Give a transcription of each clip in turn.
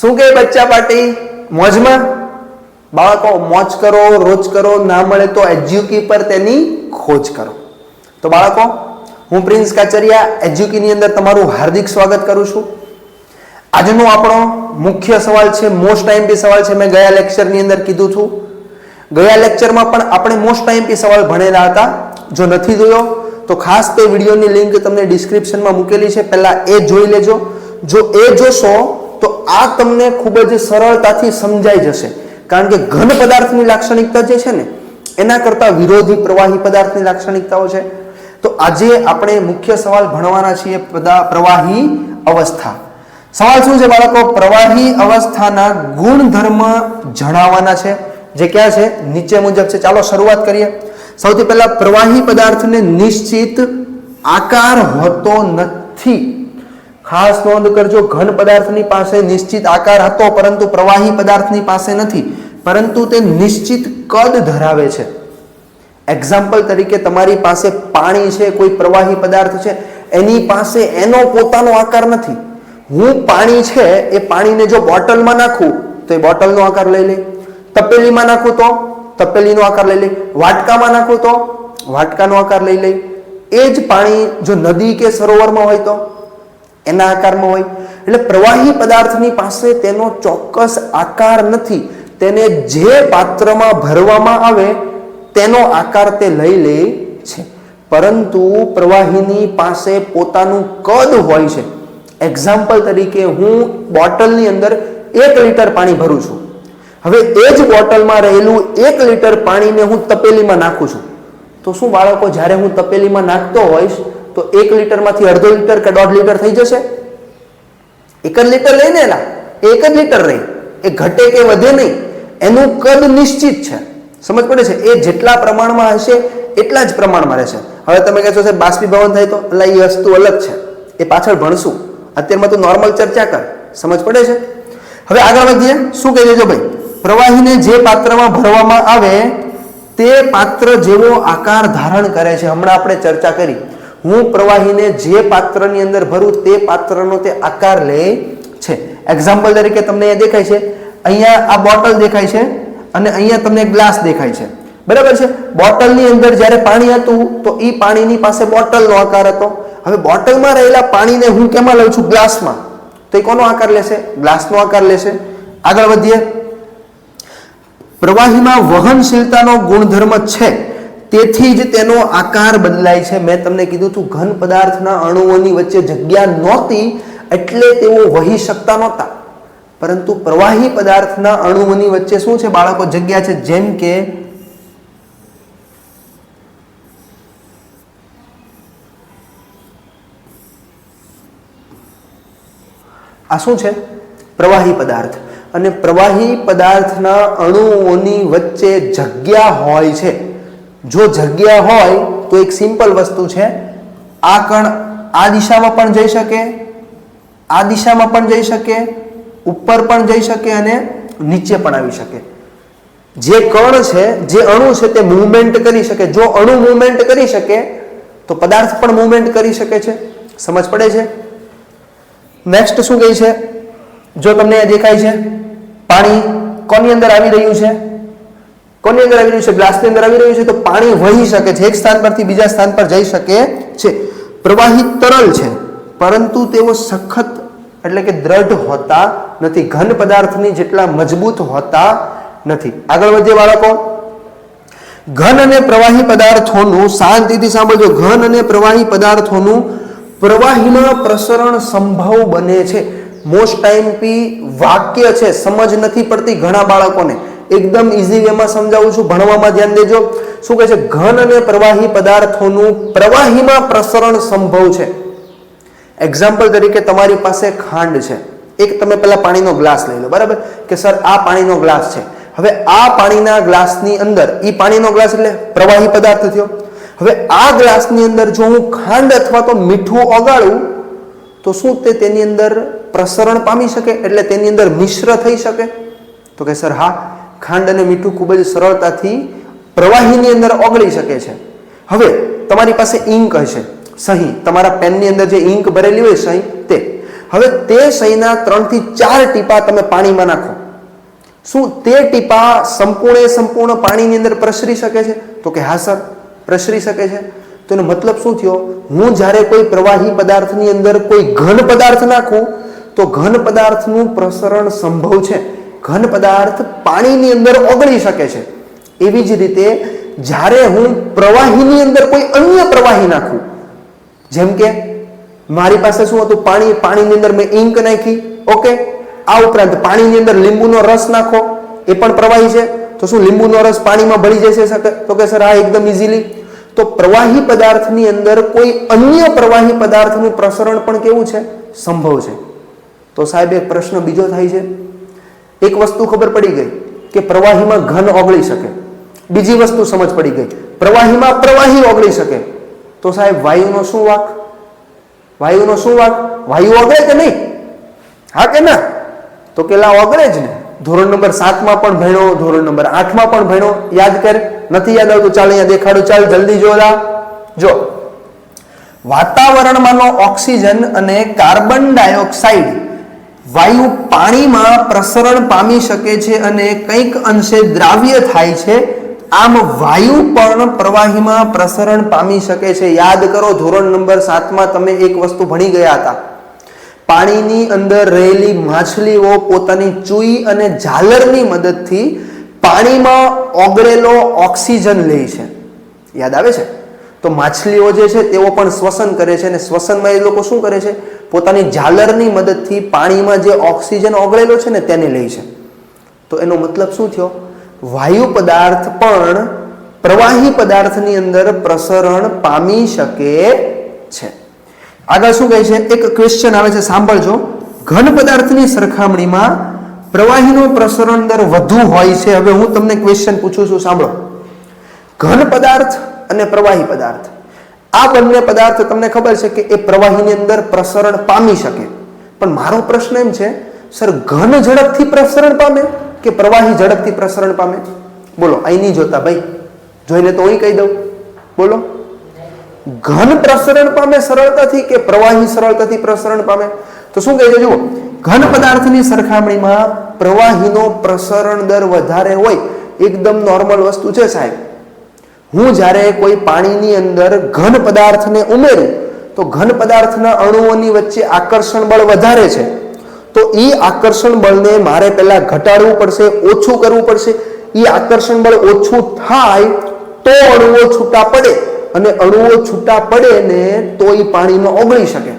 શું કે બચ્ચા પાર્ટી મોજમાં? બાળકો, મોજ કરો, રોજ કરો, ના મળે તો એજ્યુકી પર તેની ખોજ કરો. તો બાળકો, હું પ્રિન્સ કાચરિયા એજ્યુકીની અંદર તમારું હાર્દિક સ્વાગત કરું છું. આજનો આપણો મુખ્ય સવાલ છે મોસ્ટ આઈએમપી સવાલ છે, મેં ગયા લેક્ચરની અંદર કીધું છું. ગયા લેક્ચરમાં પણ આપણે મોસ્ટ આઈએમપી સવાલ ભણેલા હતા. જો નથી જોયો, તો ખાસ તે વિડીયોની લિંક તમને ડિસ્ક્રિપ્શનમાં મૂકેલી છે. પહેલા એ જોઈ લેજો. જો એ જોશો તો આ તમને ખૂબ જ સરળતાથી સમજાઈ જશે. કારણ કે ઘન પદાર્થની લાક્ષણિકતા જે છે ને, એના કરતાં વિરોધી પ્રવાહી પદાર્થની લાક્ષણિકતાઓ છે. તો આજે આપણે મુખ્ય સવાલ ભણવાના છીએ પ્રવાહી અવસ્થા. સવાલ શું છે બાળકો? પ્રવાહી અવસ્થાના ગુણધર્મ જણાવવાના છે. જે ક્યાં છે? નીચે મુજબ છે. ચાલો શરૂઆત કરીએ. સૌથી પહેલા પ્રવાહી પદાર્થને નિશ્ચિત આકાર હોતો નથી. ખાસ નોંધ કરજો, ઘન પદાર્થની પાસે નિશ્ચિત આકાર હતો, પરંતુ પ્રવાહી પદાર્થની પાસે નથી. પરંતુ તે નિશ્ચિત કદ ધરાવે છે. એક્ઝામ્પલ તરીકે તમારી પાસે પાણી છે, કોઈ પ્રવાહી પદાર્થ છે, એની પાસે એનો પોતાનો આકાર નથી. હું પાણી છે, એ પાણીને જો બોટલમાં નાખું, તો એ બોટલનો આકાર લઈ લે. તપેલીમાં નાખું તો, તપેલીનો આકાર લઈ લે. વાટકામાં નાખું તો, વાટકાનો આકાર લઈ લે. એ જ પાણી જો નદી કે સરોવરમાં હોય તો? એના આકારમાં હોય. એટલે પ્રવાહી પદાર્થની પાસે તેનો ચોક્કસ આકાર નથી. તેને જે પાત્રમાં ભરવામાં આવે, તેનો આકાર તે લઈ લે છે. પરંતુ પ્રવાહીની પાસે પોતાનું કદ હોય છે. એક્ઝામ્પલ તરીકે હું બોટલની અંદર એક લીટર પાણી ભરું છું. હવે એ જ બોટલમાં રહેલું એક લીટર પાણીને હું તપેલીમાં નાખું છું. તો શું બાળકો, જ્યારે હું તપેલીમાં નાખતો હોઈશ તો એક લીટરમાંથી અડધો લીટર કે દોઢ લીટર થઈ જશે? એક જ લીટર લઈને એના. એક જ લીટર રહી એ ઘટે કે વધે નહીં, એનું કદ નિશ્ચિત છે. સમજ પડે છે? એ જેટલા પ્રમાણમાં હશે, એટલા જ પ્રમાણમાં રહેશે. હવે તમે કહેશો, સાહેબ, બાષ્પીભવન થાય તો? એટલે એ વસ્તુ અલગ છે. એ પાછળ ભણશું. અત્યારમાં તું નોર્મલ ચર્ચા કર. સમજ પડે છે? હવે આગળ વધીએ. શું કહી દેજો ભાઈ? પ્રવાહીને જે પાત્રમાં ભરવામાં આવે, તે પાત્ર જેવો આકાર ધારણ કરે છે. હમણાં આપણે ચર્ચા કરી. હું પ્રવાહીને જે પાત્રની અંદર ભરું તે પાત્રનો તે આકાર લે છે. એક્ઝામ્પલ તરીકે તમને અહીંયા દેખાય છે. અહીંયા આ બોટલ દેખાય છે અને અહીંયા તમને ગ્લાસ દેખાય છે. બરાબર છે? બોટલની અંદર જ્યારે પાણી હતું તો એ પાણીની પાસે બોટલનો આકાર હતો. હવે બોટલમાં રહેલા પાણીને હું કેમાં લઉં છું? ગ્લાસમાં. તો એ કોનો આકાર લેશે? ગ્લાસનો આકાર લેશે. આગળ વધીએ. પ્રવાહીમાં વહનશીલતાનો ગુણધર્મ છે. તેથી જ તેનો આકાર બદલાય છે. મેં તમને કીધું હતું, ઘન પદાર્થના અણુઓની વચ્ચે જગ્યા નહોતી, એટલે તેઓ વહી શકતા નહોતા. પરંતુ પ્રવાહી પદાર્થના અણુઓની વચ્ચે શું છે? બાળકો, જગ્યા છે. જેમ કે આ શું છે? પ્રવાહી પદાર્થ. અને પ્રવાહી પદાર્થના અણુઓની વચ્ચે જગ્યા હોય છે. જો જગ્યા હોય તો એક સિમ્પલ વસ્તુ છે. આ કણ આ દિશામાં પણ જઈ શકે, આ દિશામાં પણ જઈ શકે, ઉપર પણ જઈ શકે અને નીચે પણ આવી શકે. જે કણ છે, જે અણુ છે તે મૂવમેન્ટ કરી શકે. જો અણુ મૂવમેન્ટ કરી શકે, તો પદાર્થ પણ મૂવમેન્ટ કરી શકે છે. સમજ પડે છે? નેક્સ્ટ શું કહે છે? જો તમને દેખાય છે, પાણી કોની અંદર આવી રહ્યું છે? કોની અંદર આવી રહ્યું છે? ગ્લાસની અંદર આવી રહ્યું છે તો પાણી વહી શકે છે. એક સ્થાન પરથી બીજા સ્થાન પર જઈ શકે છે. પ્રવાહી તરલ છે, પરંતુ તેઓ સખત એટલે કે દ્રઢ હોતા નથી. ઘન પદાર્થની જેટલા મજબૂત હોતા નથી. આગળ વધીએ બાળકો. ઘન અને પ્રવાહી પદાર્થોનું, શાંતિથી સાંભળજો. ઘન અને પ્રવાહી પદાર્થોનું પ્રવાહીમાં પ્રસરણ સંભવ બને છે. મોસ્ટ ટાઈમ પી વાક્ય છે, સમજ નથી પડતી ઘણા બાળકોને. એકદમ ઇઝી વેમાં સમજાવું છું. ભણવામાં ધ્યાન દેજો. શું કહે છે? ઘન અને પ્રવાહી પદાર્થોનું પ્રવાહીમાં પ્રસરણ સંભવ છે. એક્ઝામ્પલ તરીકે તમારી પાસે ખાંડ છે. એક તમે પેલા પાણીનો ગ્લાસ લઈ લો, બરાબર? કે સર, આ પાણીનો ગ્લાસ છે. હવે આ પાણીના ગ્લાસની અંદર એ પાણીનો ગ્લાસ એટલે પ્રવાહી પદાર્થ થયો. હવે આ ગ્લાસની અંદર જો હું ખાંડ અથવા તો મીઠું ઓગાળું, તો શું તે તેની અંદર પ્રસરણ પામી શકે? એટલે તેની અંદર મિશ્ર થઈ શકે? તો કે સર, હા ખાંડ અને મીઠું ખૂબ જ સરળતાથી પ્રવાહીની અંદર ઓગળી શકે છે. હવે, તમારી પાસે ઇંક હશે. સહી, તમારા પેનની અંદર જે ઇંક ભરેલી હોય સહી, તે. હવે તે સહીના ત્રણથી ચાર ટીપા તમે પાણીમાં નાખો. શું તે ટીપા સંપૂર્ણ સંપૂર્ણ પાણીની અંદર પ્રસરી શકે છે? તો કે હા, સર, પ્રસરી શકે છે. તો એનો મતલબ શું થયો? હું જ્યારે કોઈ પ્રવાહી પદાર્થની અંદર કોઈ ઘન પદાર્થ નાખું, તો ઘન પદાર્થનું પ્રસરણ સંભવ છે. ઘન પદાર્થ પાણીની અંદર ઓગળી શકે છે. એવી જ રીતે જ્યારે હું પ્રવાહીની અંદર કોઈ અન્ય પ્રવાહી નાખું, જેમ કે મારી પાસે શું હતું? પાણી, પાણીની અંદર મેં ઇંક નાખી, ઓકે? આ ઉપરાંત પાણીની અંદર લીંબુનો રસ નાખો, એ પણ પ્રવાહી છે. તો શું લીંબુનો રસ પાણીમાં ભળી જશે તો કે સર, આ એકદમ ઇઝીલી તો પ્રવાહી પદાર્થની અંદર કોઈ અન્ય પ્રવાહી પદાર્થનું પ્રસરણ પણ કેવું છે? સંભવ છે. તો સાહેબ, એક પ્રશ્ન બીજો થાય છે. એક વસ્તુ ખબર પડી ગઈ કે પ્રવાહીમાં ઘન ઓગળી શકે. બીજી વસ્તુ સમજ પડી ગઈ, પ્રવાહીમાં પ્રવાહી ઓગળી શકે. તો સાહેબ, વાયુનો શું વાક? વાયુનો શું વાક? વાયુ ઓગળે કે નહીં? હા કે ના? તો કેલા ઓગળે જ ને? ધોરણ નંબર સાતમાં પણ ભણ્યો, ધોરણ નંબર આઠમાં પણ ભણ્યો. યાદ કર, નથી યાદ આવતું, ચાલ અહીંયા દેખાડો, ચાલ જલ્દી જો જો. વાતાવરણમાંનો ઓક્સિજન અને કાર્બન ડાયોક્સાઇડ વાયુ પાણીમાં પ્રસરણ પામી શકે છે અને કંઈક અંશે દ્રાવ્ય થાય છે, આમ વાયુ પણ પ્રવાહીમાં પ્રસરણ પામી શકે છે. યાદ કરો, ધોરણ નંબર સાતમાં તમે એક વસ્તુ ભણી ગયા હતા. પાણીની અંદર રહેલી માછલીઓ પોતાની ચૂઈ અને ઝાલરની મદદથી પાણીમાં ઓગળેલો ઓક્સિજન લે છે. યાદ આવે છે? તો માછલીઓ જે છે તેઓ પણ શ્વસન કરે છે અને શ્વસનમાં એ લોકો શું કરે છે? પોતાની ઝાલરની મદદથી પાણીમાં જે ઓક્સિજન ઓગળેલો છે ને તેને લે છે. તો એનો મતલબ શું થયો? વાયુ પદાર્થ પણ પ્રવાહી પદાર્થની અંદર પ્રસરણ પામી શકે છે. આગળ શું કહે છે? એક ક્વેશ્ચન આવે છે, સાંભળજો. ઘન પદાર્થની સરખામણીમાં પ્રવાહીનો પ્રસરણ દર વધુ હોય છે. હવે હું તમને ક્વેશ્ચન પૂછું છું, સાંભળો. ઘન પદાર્થ અને પ્રવાહી પદાર્થ. આ બંને પદાર્થ તમને ખબર છે કે એ પ્રવાહીની અંદર પ્રસરણ પામી શકે. પણ મારો પ્રશ્ન એમ છે, સર, ઘન ઝડપથી પ્રસરણ પામે કે પ્રવાહી ઝડપથી પ્રસરણ પામે? બોલો, અહીં નહીં જોતા ભાઈ. જોઈને તો અહીં કહી દઉં. બોલો. ઘન પ્રસરણ પામે સરળતાથી કે પ્રવાહી સરળતાથી પ્રસરણ પામે? તો શું કહે છે, જુઓ. ઘન પદાર્થની સરખામણીમાં પ્રવાહીનો પ્રસરણ દર વધારે હોય. એકદમ નોર્મલ વસ્તુ છે સાહેબ. હું જ્યારે કોઈ પાણીની અંદર ઘન પદાર્થને ઉમેરું, તો ઘન પદાર્થના અણુઓની વચ્ચે આકર્ષણ બળ વધારે છે. તો એ આકર્ષણ બળને મારે પહેલાં ઘટાડવું પડશે, ઓછું કરવું પડશે. એ આકર્ષણ બળ ઓછું થાય તો અણુઓ છૂટા પડે અને અણુઓ છૂટા પડે ને તો એ પાણીમાં ઓગળી શકે.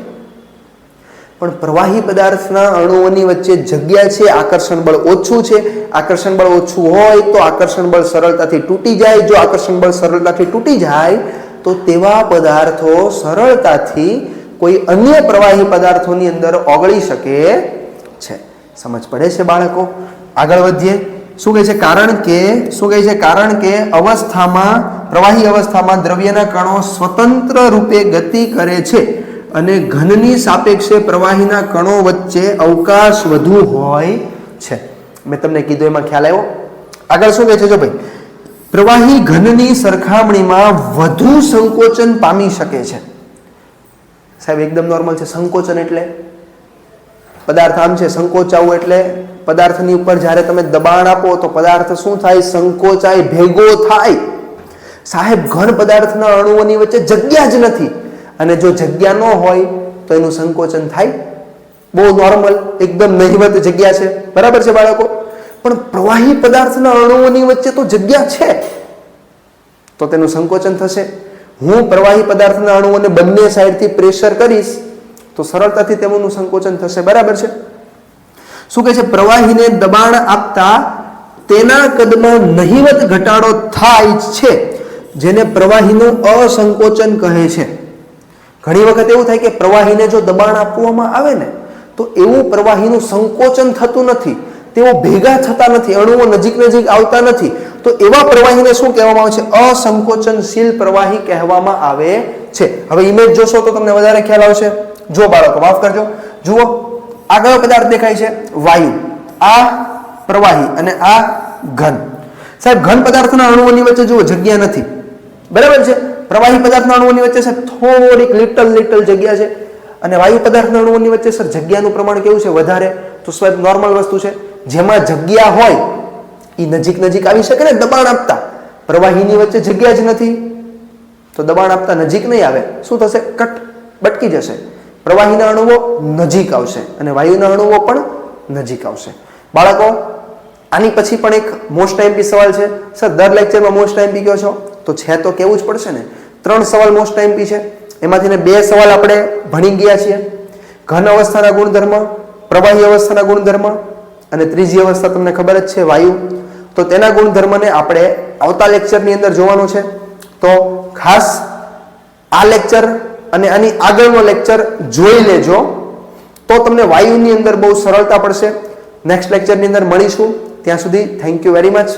પણ પ્રવાહી પદાર્થના અણુઓની વચ્ચે જગ્યા છે, આકર્ષણ બળ ઓછું છે. આકર્ષણ બળ ઓછું હોય તો આકર્ષણ બળ સરળતાથી તૂટી જાય. જો આકર્ષણ બળ સરળતાથી તૂટી જાય, તો તેવા પદાર્થો સરળતાથી કોઈ અન્ય પ્રવાહી પદાર્થોની અંદર ઓગળી શકે છે. સમજ પડે છે બાળકો? આગળ વધીએ. શું કહે છે? કારણ કે, શું કહે છે? કારણ કે અવસ્થામાં, પ્રવાહી અવસ્થામાં દ્રવ્યના કણો સ્વતંત્ર રૂપે ગતિ કરે છે. અને ઘનની સાપેક્ષે પ્રવાહીના કણો વચ્ચે અવકાશ વધુ હોય છે. મેં તમને કીધું, એમાં ખ્યાલ આવ્યો? આગળ શું કહે છે? જો ભાઈ, પ્રવાહી ઘનની સરખામણીમાં વધુ સંકોચન પામી શકે છે. સાહેબ, એકદમ નોર્મલ છે. સંકોચન એટલે? પદાર્થ આમ છે, સંકોચાવું એટલે પદાર્થની ઉપર જ્યારે તમે દબાણ આપો તો પદાર્થ શું થાય? સંકોચાય ભેગો થાય. સાહેબ, ઘન પદાર્થના અણુઓની વચ્ચે જગ્યા જ નથી. અને જો જગ્યા ન હોય, તો એનું સંકોચન થાય. બહુ નોર્મલ એકદમ નહિવત જગ્યા છે. બરાબર છે બાળકો? પણ પ્રવાહી પદાર્થના અણુઓની વચ્ચે તો જગ્યા છે. તો તેનું સંકોચન થશે. હું પ્રવાહી પદાર્થના અણુઓને બંને સાઈડથી પ્રેશર કરીશ, તો સરળતાથી તેમનું સંકોચન થશે. બરાબર છે? શું કહે છે? પ્રવાહીને દબાણ આપતા તેના કદમાં નહિવત ઘટાડો થાય છે, જેને પ્રવાહીનું અસંકોચન કહે છે. ઘણી વખત એવું થાય કે પ્રવાહીને જો દબાણ આપવામાં આવે ને, તો એવું પ્રવાહીનું સંકોચન થતું નથી, તેઓ ભેગા થતા નથી, અણુઓ નજીક નજીક આવતા નથી. તો એવા પ્રવાહીને શું કહેવામાં આવે છે? અસંકોચનશીલ પ્રવાહી કહેવામાં આવે છે. હવે ઇમેજ જોશો તો તમને વધારે ખ્યાલ આવશે. જો બાળકો, માફ કરજો. જુઓ આ કયો પદાર્થ દેખાય છે, વાયુ. આ પ્રવાહી અને આ ઘન. સાહેબ, ઘન પદાર્થના અણુઓની વચ્ચે જુઓ, જગ્યા નથી. બરાબર છે? પ્રવાહી પદાર્થના અણુઓની વચ્ચે સર થોડીક લિટલ લિટલ જગ્યા છે. અને વાયુ પદાર્થના અણુઓની વચ્ચે સર જગ્યાનું પ્રમાણ કેવું છે? વધારે. તો સ્વયં નોર્મલ વસ્તુ છે. જેમાં જગ્યા હોય એ નજીક નજીક આવી શકે ને, દબાણ આપતા. પ્રવાહીની વચ્ચે જગ્યા જ નથી. તો દબાણ આપતા નજીક નહીં આવે. શું થશે? કટ. બટકી જશે. પ્રવાહીના અણુઓ નજીક આવશે અને વાયુના અણુઓ પણ નજીક આવશે. બાળકો, આની પછી પણ એક મોસ્ટ ટાઈમપી સવાલ છે. સર, દર લેક્ચરમાં મોસ્ટ ટાઈમપી કહો છો? તો છે તો કેવું જ પડશે ને? ત્રણ સવાલ મોસ્ટ ટાઈમપી છે. એમાંથી બે સવાલ આપણે ભણી ગયા છીએ. ઘન અવસ્થાના ગુણધર્મ, પ્રવાહી અવસ્થાના ગુણધર્મ અને ત્રીજી અવસ્થા તમને ખબર જ છે, વાયુ. તો તેના ગુણધર્મને આપણે આવતા લેક્ચરની અંદર જોવાનું છે. તો ખાસ આ લેક્ચર અને આની આગળનો લેક્ચર જોઈ લેજો. તો તમને વાયુની અંદર બહુ સરળતા પડશે. નેક્સ્ટ લેક્ચરની અંદર મળીશું. ત્યાં સુધી થેન્ક યુ વેરી મચ